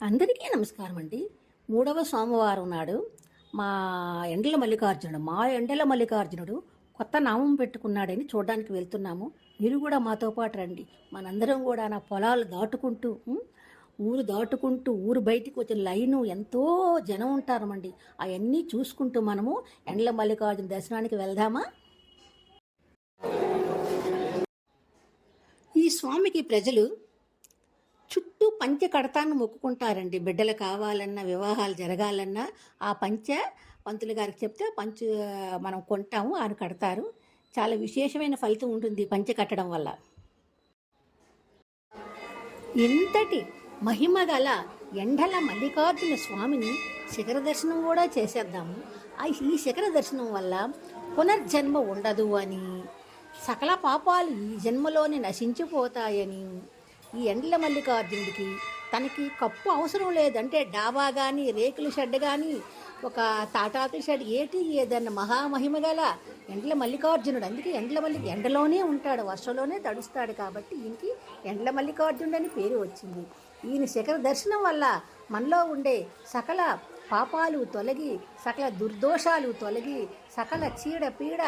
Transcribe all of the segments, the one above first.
అందరికీ నమస్కారం అండి మూడవ సోమవారం నాడు మా ఎండల మల్లికార్జునుడు మా ఎండల మల్లికార్జునుడు కొత్త నామం పెట్టుకున్నాడని చూడడానికి వెళ్తున్నాము. మీరు కూడా మాతో పాటు రండి. మనందరం కూడా నా పొలాలు దాటుకుంటూ ఊరు దాటుకుంటూ ఊరు బయటికి వచ్చిన లైను ఎంతో జనం ఉంటారమండి. అవన్నీ చూసుకుంటూ మనము ఎండల మల్లికార్జున దర్శనానికి వెళ్దామా? ఈ స్వామికి ప్రజలు పంచె కడతాన్ని మొక్కుకుంటారండి. బిడ్డలు కావాలన్నా వివాహాలు జరగాలన్నా ఆ పంచె పంతులు గారికి చెప్తే పంచు మనం కొంటాము ఆయన కడతారు. చాలా విశేషమైన ఫలితం ఉంటుంది పంచె కట్టడం వల్ల. ఇంతటి మహిమ గల ఎండల మల్లికార్జున స్వామిని శిఖర దర్శనం కూడా చేసేద్దాము. ఈ శిఖర దర్శనం వల్ల పునర్జన్మ ఉండదు అని సకల పాపాలు ఈ జన్మలోనే నశించిపోతాయని ఈ ఎండల మల్లికార్జునుడికి తనకి కప్పు అవసరం లేదంటే డాబా కానీ రేకుల షెడ్ కానీ ఒక తాటాకుల షెడ్ ఏటి ఏదన్న మహామహిమ గల ఎండల మల్లికార్జునుడు. అందుకే ఎండ్ల మల్లి ఎండలోనే ఉంటాడు వర్షంలోనే తడుస్తాడు కాబట్టి ఈయనకి ఎండ్ల మల్లికార్జునుడు అని పేరు వచ్చింది. ఈయన శిఖర దర్శనం వల్ల మనలో ఉండే సకల పాపాలు తొలగి సకల దుర్దోషాలు తొలగి సకల చీడ పీడ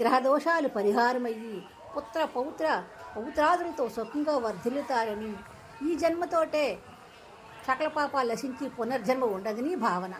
గ్రహదోషాలు పరిహారమయ్యి పుత్ర పౌత్ర పౌత్రాదులతో సుఖంగా వర్ధిల్లుతారని ఈ జన్మతోటే సకల పాపాలు నశించి పునర్జన్మ ఉండదని భావన.